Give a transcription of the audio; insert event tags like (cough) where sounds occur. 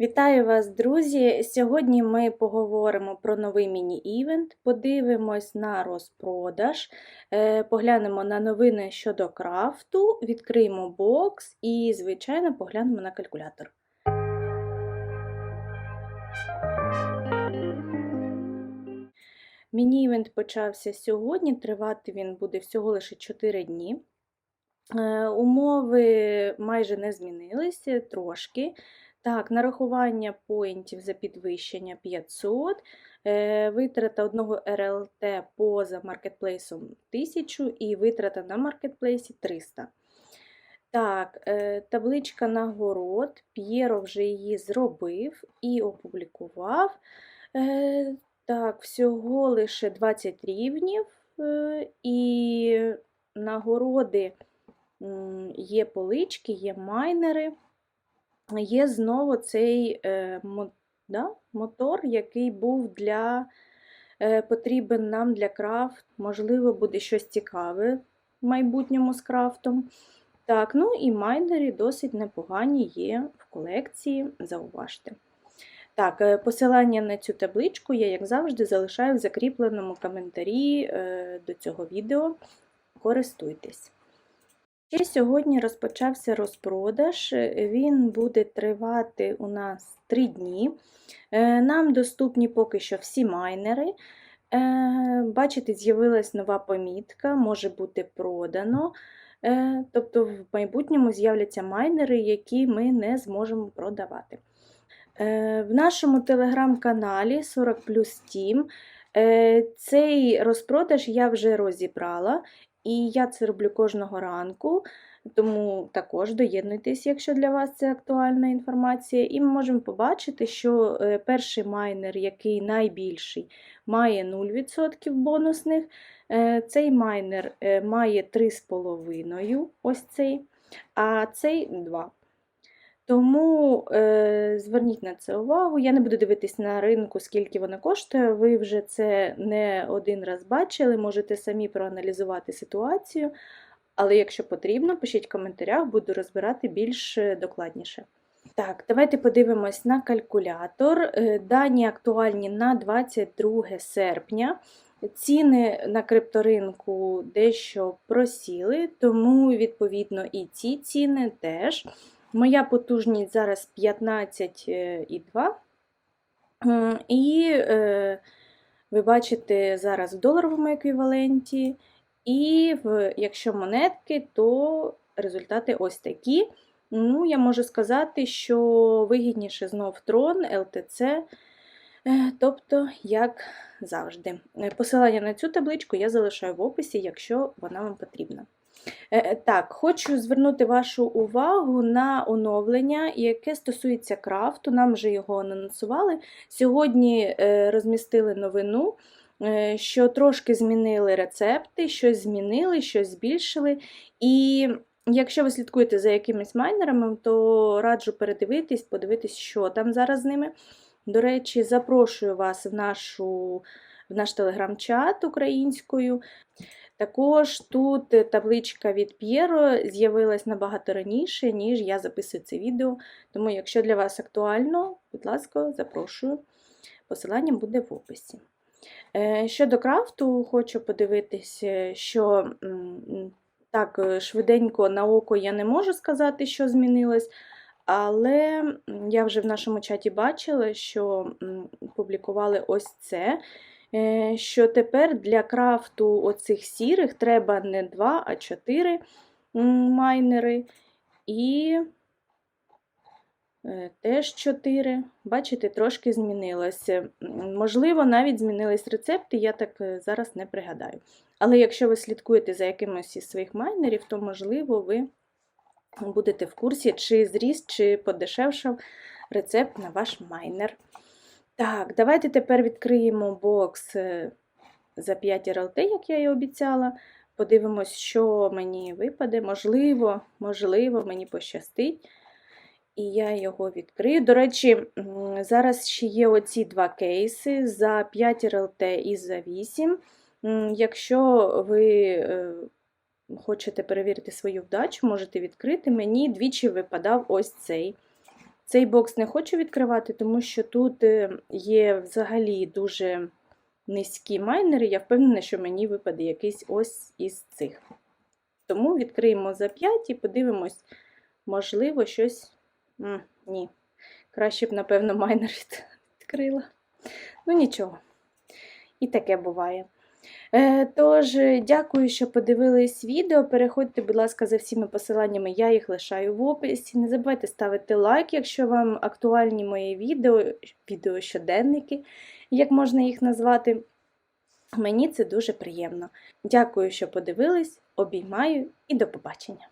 Вітаю вас, друзі! Сьогодні ми поговоримо про новий міні-івент, подивимось на розпродаж, е, поглянемо на новини щодо крафту, відкриємо бокс і, звичайно, поглянемо на калькулятор. Міні-івент почався сьогодні, тривати він буде всього лише 4 дні. Е, Умови майже не змінилися трошки. Так, нарахування поінтів за підвищення 500, е, витрата одного РЛТ поза маркетплейсом 1000 і витрата на маркетплейсі 300. Так, е, табличка нагород. П'єро вже її зробив і опублікував. Е, Так, всього лише 20 рівнів, і нагороди є полички, є майнери. Є знову цей е, да, мотор, який був для, е, потрібен нам для крафт. Можливо, буде щось цікаве в майбутньому з крафтом. Так, ну і майнери досить непогані є в колекції, зауважте. Так, е, посилання на цю табличку я, як завжди, залишаю в закріпленому коментарі до цього відео. Користуйтесь. Ще сьогодні розпочався розпродаж. Він буде тривати у нас 3 дні. Е, Нам доступні поки що всі майнери. Е, Бачите, з'явилась нова помітка, може бути продано. Е, Тобто в майбутньому з'являться майнери, які ми не зможемо продавати. В нашому телеграм-каналі 40 плюс цей розпродаж я вже розібрала. І я це роблю кожного ранку, тому також доєднуйтесь, якщо для вас це актуальна інформація. І ми можемо побачити, що е, перший майнер, який найбільший, має 0% бонусних. Е, Цей майнер е, має 3,5, ось цей, а цей 2. Тому е, зверніть на це увагу. Я не буду дивитись на ринку, скільки воно коштує. Ви вже це не один раз бачили, можете самі проаналізувати ситуацію. Але якщо потрібно, пишіть в коментарях, буду розбирати більш е, докладніше. Так, давайте подивимось на калькулятор. Е, Дані актуальні на 22 серпня. Ціни на крипторинку дещо просіли, тому, відповідно, і ці ціни теж. Моя потужність зараз 15,2. І е, ви бачите зараз в доларовому еквіваленті. І в, якщо монетки, то результати ось такі. Ну, я можу сказати, що вигідніше знов трон, ЛТЦ, е, тобто, як завжди. Е, Посилання на цю табличку я залишаю в описі, якщо вона вам потрібна. Е, Так, хочу звернути вашу увагу на оновлення, яке стосується крафту. Нам вже його анонсували. Сьогодні е, розмістили новину, е, що трошки змінили рецепти, щось змінили, щось збільшили. І якщо ви слідкуєте за якимись майнерами, то раджу передивитись, подивитись, що там зараз з ними. До речі, запрошую вас в, нашу, в наш телеграм-чат українською. Також тут е, табличка від П'єро з'явилась набагато раніше, ніж я записую це відео. Тому, якщо для вас актуально, будь ласка, запрошую. Посилання буде в описі. Е, Щодо крафту, хочу подивитися, що так е, швиденько на око я не можу сказати, що змінилось. Але я вже в нашому чаті бачила, що публікували ось це е, що тепер для крафту оцих сірих треба не 2, а 4 майнери. І е, теж 4. Бачите, трошки змінилося. Можливо, навіть змінились рецепти, я так е, зараз не пригадаю. Але якщо ви слідкуєте за якимось із своїх майнерів, то, можливо, ви будете в курсі, чи зріс, чи подешевшав рецепт на ваш майнер. Так, давайте тепер відкриємо бокс е, за 5 РЛТ, як я і обіцяла. Подивимось, що мені випаде. Можливо, можливо, мені пощастить. І я його відкрию. До речі, зараз ще є оці два кейси за 5 РЛТ і за 8. Якщо ви е, хочете перевірити свою вдачу, можете відкрити. Мені двічі випадав ось цей Цей бокс не хочу відкривати, тому що тут е, є взагалі дуже низькі майнери. Я впевнена, що мені випаде якийсь ось із цих. Тому відкриємо за 5 і подивимось, можливо, щось. М, ні. Краще б, напевно, (laughs) майнер відкрила. Ну, нічого. І таке буває. Е, Тож, е, дякую, що подивились відео. Переходьте, будь ласка, за всіми посиланнями, я їх лишаю в описі. Не забувайте ставити лайк, якщо вам актуальні мої відео, відео щоденники, як можна їх назвати. Мені це дуже приємно. Дякую, що подивились, обіймаю і до побачення!